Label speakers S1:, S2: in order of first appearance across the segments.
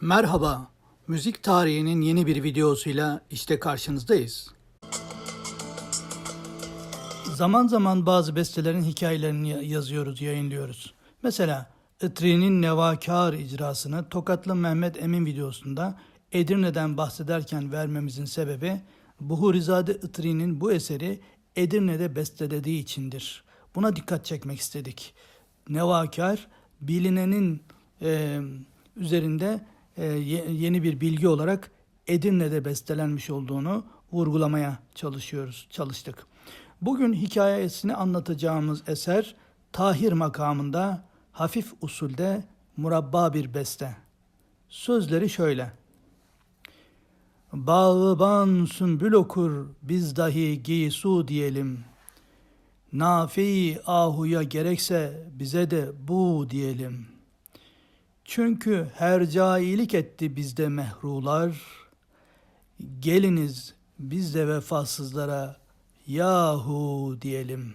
S1: Merhaba, müzik tarihinin yeni bir videosuyla işte karşınızdayız. Zaman zaman bazı bestelerin hikayelerini ya- yazıyoruz, yayınlıyoruz. Mesela Itri'nin Nevakar icrasını Tokatlı Mehmet Emin videosunda Edirne'den bahsederken vermemizin sebebi Buhurizade Itri'nin bu eseri Edirne'de bestelediği içindir. Buna dikkat çekmek istedik. Nevakar bilinenin e, üzerinde e, ye- yeni bir bilgi olarak Edirne'de bestelenmiş olduğunu vurgulamaya çalışıyoruz, çalıştık. Bugün hikayesini anlatacağımız eser Tahir makamında hafif usulde murabba bir beste. Sözleri şöyle. Bağıban sümbül okur biz dahi giysu diyelim. Nafi ahuya gerekse bize de bu diyelim. Çünkü her cailik etti bizde mehrular. Geliniz biz de vefasızlara yahu diyelim.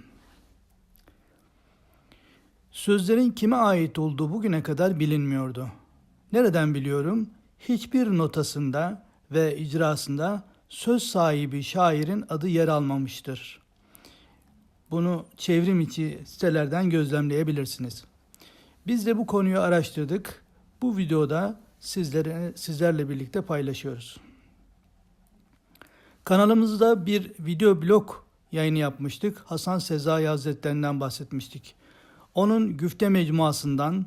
S1: Sözlerin kime ait olduğu bugüne kadar bilinmiyordu. Nereden biliyorum? Hiçbir notasında ve icrasında söz sahibi şairin adı yer almamıştır. Bunu çevrim içi sitelerden gözlemleyebilirsiniz. Biz de bu konuyu araştırdık. Bu videoda sizlere, sizlerle birlikte paylaşıyoruz. Kanalımızda bir video blog yayını yapmıştık. Hasan Sezai Hazretlerinden bahsetmiştik. Onun güfte mecmuasından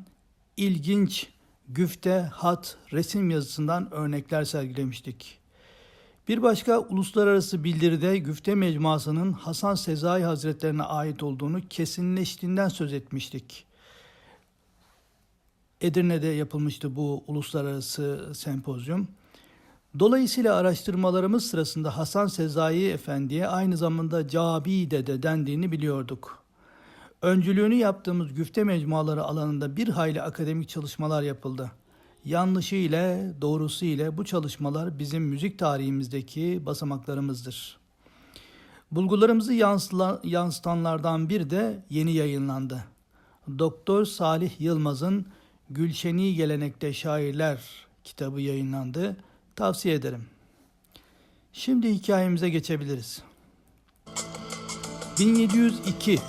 S1: ilginç güfte, hat, resim yazısından örnekler sergilemiştik. Bir başka uluslararası bildiride güfte mecmuasının Hasan Sezai Hazretlerine ait olduğunu kesinleştiğinden söz etmiştik. Edirne'de yapılmıştı bu uluslararası sempozyum. Dolayısıyla araştırmalarımız sırasında Hasan Sezai Efendi'ye aynı zamanda Cabi de dendiğini biliyorduk. Öncülüğünü yaptığımız güfte mecmuaları alanında bir hayli akademik çalışmalar yapıldı. Yanlışı ile doğrusu ile bu çalışmalar bizim müzik tarihimizdeki basamaklarımızdır. Bulgularımızı yansıla- yansıtanlardan bir de yeni yayınlandı. Doktor Salih Yılmaz'ın Gülşeni Gelenekte Şairler kitabı yayınlandı. Tavsiye ederim. Şimdi hikayemize geçebiliriz. 1702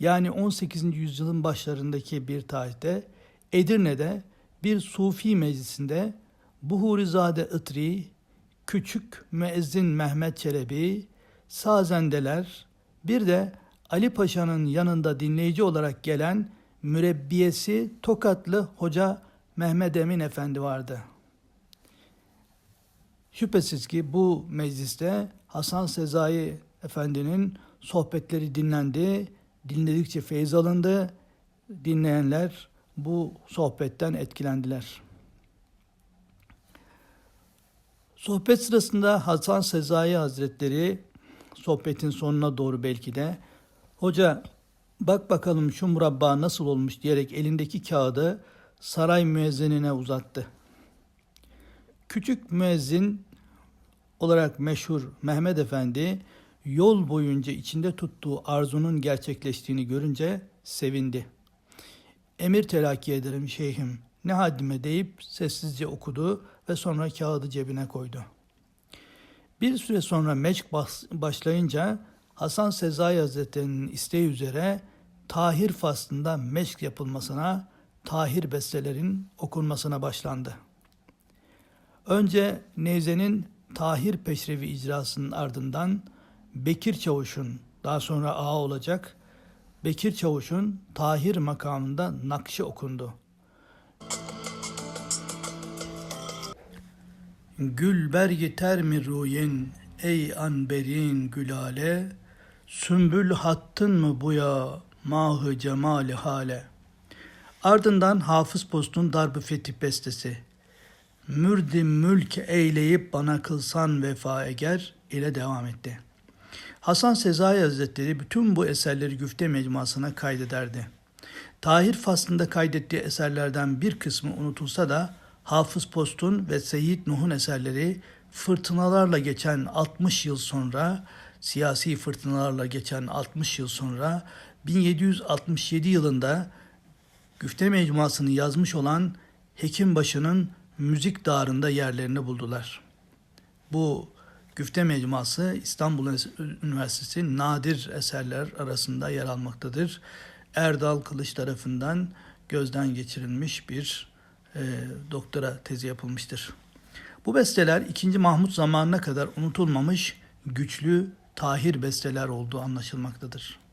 S1: yani 18. yüzyılın başlarındaki bir tarihte Edirne'de bir Sufi meclisinde Buhurizade Itri, Küçük Müezzin Mehmet Çelebi, Sazendeler, bir de Ali Paşa'nın yanında dinleyici olarak gelen mürebbiyesi Tokatlı Hoca Mehmet Emin Efendi vardı. Şüphesiz ki bu mecliste Hasan Sezai Efendi'nin sohbetleri dinlendi, dinledikçe feyiz alındı, dinleyenler bu sohbetten etkilendiler. Sohbet sırasında Hasan Sezai Hazretleri sohbetin sonuna doğru belki de hoca bak bakalım şu murabba nasıl olmuş diyerek elindeki kağıdı saray müezzinine uzattı. Küçük müezzin olarak meşhur Mehmet Efendi yol boyunca içinde tuttuğu arzunun gerçekleştiğini görünce sevindi. Emir telakki ederim şeyhim ne haddime deyip sessizce okudu ve sonra kağıdı cebine koydu. Bir süre sonra meşk başlayınca Hasan Sezai Hazretleri'nin isteği üzere Tahir faslında meşk yapılmasına, Tahir bestelerin okunmasına başlandı. Önce Nevze'nin Tahir Peşrevi icrasının ardından Bekir Çavuş'un daha sonra ağa olacak Bekir Çavuş'un Tahir makamında nakşi okundu. Gül bergi termi ruyin ey anberin gülale Sümbül hattın mı bu ya mahı cemali hale Ardından Hafız Post'un Darb-ı Fetih bestesi Mürdim mülk eyleyip bana kılsan vefa eger ile devam etti. Hasan Sezai Hazretleri bütün bu eserleri güfte mecmuasına kaydederdi. Tahir faslında kaydettiği eserlerden bir kısmı unutulsa da Hafız Post'un ve Seyyid Nuh'un eserleri fırtınalarla geçen 60 yıl sonra, siyasi fırtınalarla geçen 60 yıl sonra 1767 yılında güfte mecmuasını yazmış olan Hekimbaşı'nın müzik dağarında yerlerini buldular. Bu güfte mecmuası İstanbul Üniversitesi nadir eserler arasında yer almaktadır. Erdal Kılıç tarafından gözden geçirilmiş bir e, doktora tezi yapılmıştır. Bu besteler 2. Mahmut zamanına kadar unutulmamış güçlü tahir besteler olduğu anlaşılmaktadır.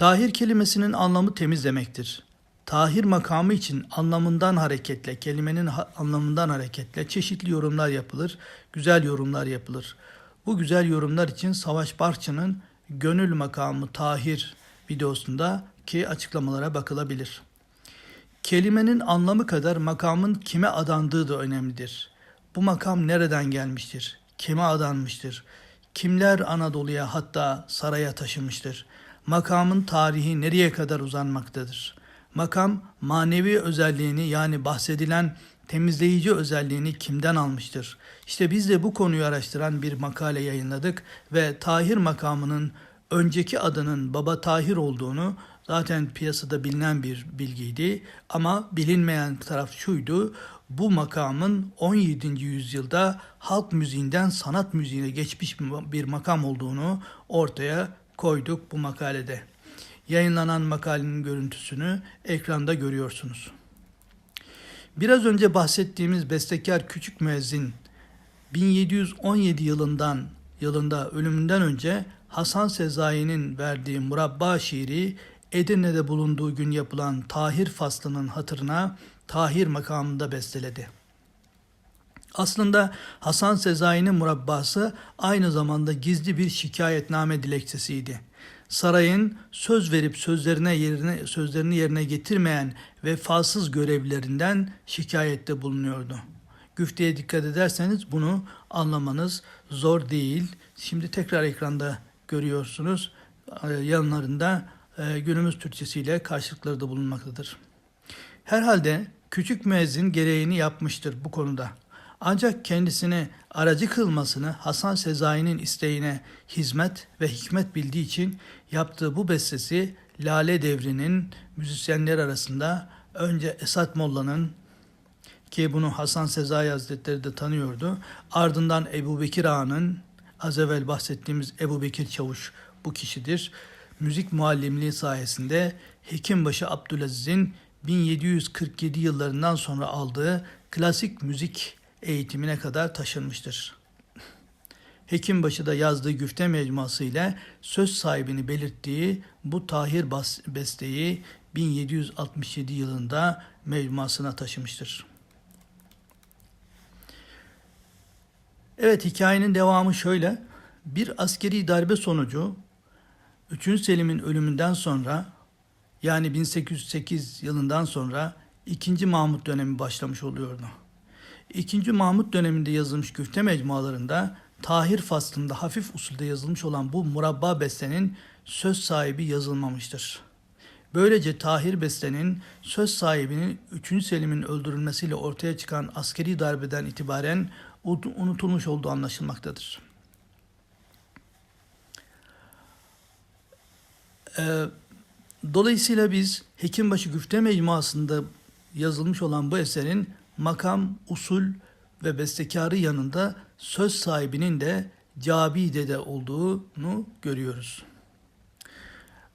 S1: Tahir kelimesinin anlamı temiz demektir. Tahir makamı için anlamından hareketle, kelimenin ha- anlamından hareketle çeşitli yorumlar yapılır, güzel yorumlar yapılır. Bu güzel yorumlar için Savaş Barçı'nın Gönül Makamı Tahir videosunda ki açıklamalara bakılabilir. Kelimenin anlamı kadar makamın kime adandığı da önemlidir. Bu makam nereden gelmiştir? Kime adanmıştır? Kimler Anadolu'ya hatta saraya taşımıştır? Makamın tarihi nereye kadar uzanmaktadır? Makam manevi özelliğini yani bahsedilen temizleyici özelliğini kimden almıştır? İşte biz de bu konuyu araştıran bir makale yayınladık ve Tahir makamının önceki adının Baba Tahir olduğunu zaten piyasada bilinen bir bilgiydi ama bilinmeyen taraf şuydu. Bu makamın 17. yüzyılda halk müziğinden sanat müziğine geçmiş bir makam olduğunu ortaya koyduk bu makalede. Yayınlanan makalenin görüntüsünü ekranda görüyorsunuz. Biraz önce bahsettiğimiz bestekar küçük müezzin 1717 yılından yılında ölümünden önce Hasan Sezai'nin verdiği Murabba şiiri Edirne'de bulunduğu gün yapılan Tahir faslının hatırına Tahir makamında besteledi. Aslında Hasan Sezai'nin murabbası aynı zamanda gizli bir şikayetname dilekçesiydi. Sarayın söz verip sözlerine yerine sözlerini yerine getirmeyen vefasız görevlilerinden şikayette bulunuyordu. Güfteye dikkat ederseniz bunu anlamanız zor değil. Şimdi tekrar ekranda görüyorsunuz. Ee, Yanlarında e, günümüz Türkçesiyle karşılıkları da bulunmaktadır. Herhalde küçük müezzin gereğini yapmıştır bu konuda. Ancak kendisini aracı kılmasını Hasan Sezai'nin isteğine hizmet ve hikmet bildiği için yaptığı bu bestesi Lale Devri'nin müzisyenler arasında önce Esat Molla'nın ki bunu Hasan Sezai Hazretleri de tanıyordu. Ardından Ebu Bekir Ağa'nın az evvel bahsettiğimiz Ebu Bekir Çavuş bu kişidir. Müzik muallimliği sayesinde Hekimbaşı Abdülaziz'in 1747 yıllarından sonra aldığı klasik müzik eğitimine kadar taşınmıştır. Hekimbaşı'da yazdığı güfte mecmuası ile söz sahibini belirttiği bu Tahir besteyi 1767 yılında mecmuasına taşımıştır. Evet hikayenin devamı şöyle. Bir askeri darbe sonucu 3. Selim'in ölümünden sonra yani 1808 yılından sonra 2. Mahmut dönemi başlamış oluyordu. 2. Mahmut döneminde yazılmış güfte mecmualarında Tahir faslında hafif usulde yazılmış olan bu murabba bestenin söz sahibi yazılmamıştır. Böylece Tahir Beste'nin söz sahibinin 3. Selim'in öldürülmesiyle ortaya çıkan askeri darbeden itibaren unutulmuş olduğu anlaşılmaktadır. Ee, dolayısıyla biz Hekimbaşı Güfte Mecmuası'nda yazılmış olan bu eserin makam, usul ve bestekarı yanında söz sahibinin de Cabi Dede olduğunu görüyoruz.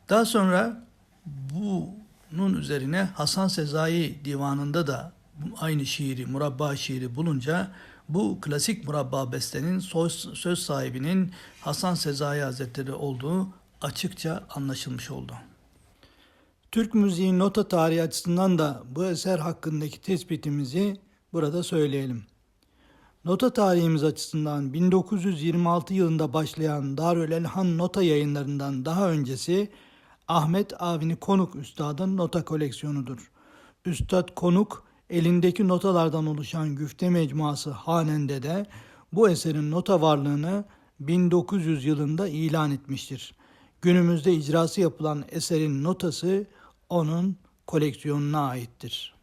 S1: Daha sonra bunun üzerine Hasan Sezai divanında da aynı şiiri, murabba şiiri bulunca bu klasik murabba bestenin söz, sahibinin Hasan Sezai Hazretleri olduğu açıkça anlaşılmış oldu. Türk müziği nota tarihi açısından da bu eser hakkındaki tespitimizi burada söyleyelim. Nota tarihimiz açısından 1926 yılında başlayan Darül Elhan nota yayınlarından daha öncesi Ahmet Avni Konuk Üstad'ın nota koleksiyonudur. Üstad Konuk elindeki notalardan oluşan güfte mecmuası Hanende de bu eserin nota varlığını 1900 yılında ilan etmiştir. Günümüzde icrası yapılan eserin notası onun koleksiyonuna aittir.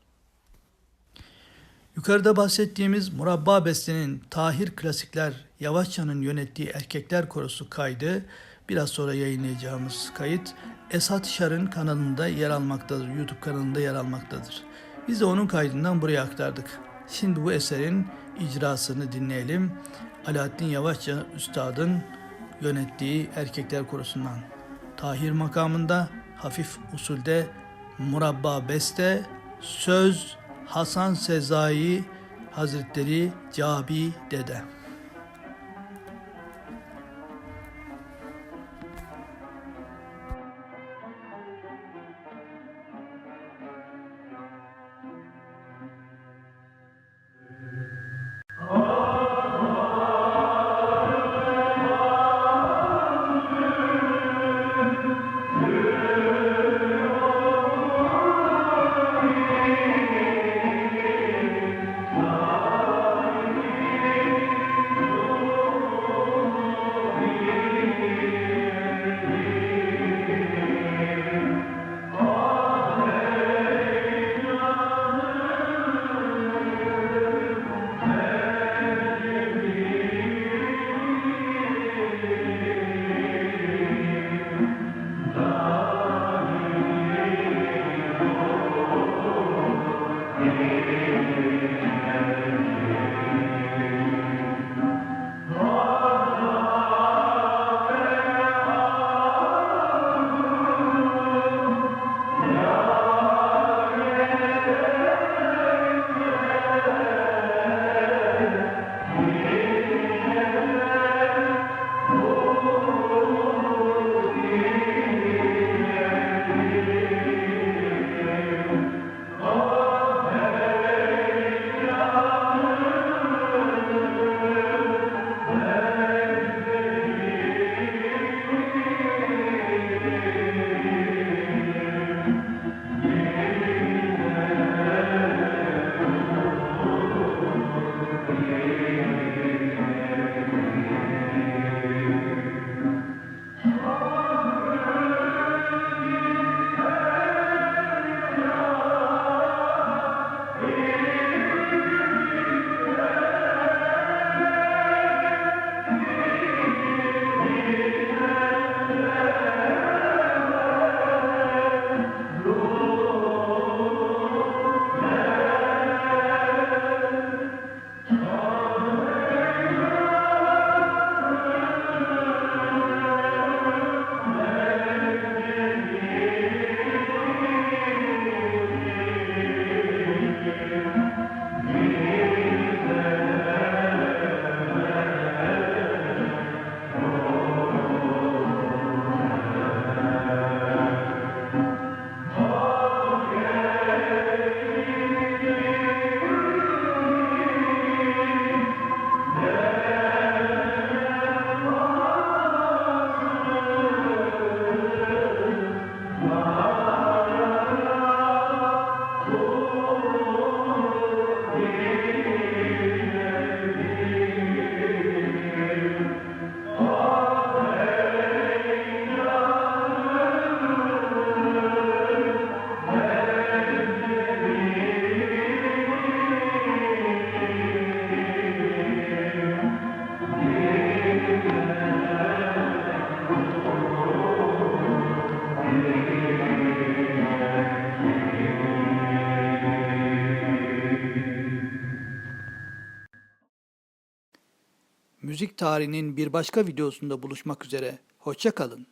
S1: Yukarıda bahsettiğimiz Murabba Beste'nin Tahir Klasikler Yavaşça'nın yönettiği Erkekler Korosu kaydı biraz sonra yayınlayacağımız kayıt Esat Şar'ın kanalında yer almaktadır. YouTube kanalında yer almaktadır. Biz de onun kaydından buraya aktardık. Şimdi bu eserin icrasını dinleyelim. Alaaddin Yavaşça Üstad'ın yönettiği Erkekler Korusu'ndan. Tahir makamında hafif usulde murabba beste, söz Hasan Sezai Hazretleri Cabi Dede. Müzik tarihinin bir başka videosunda buluşmak üzere. Hoşça kalın.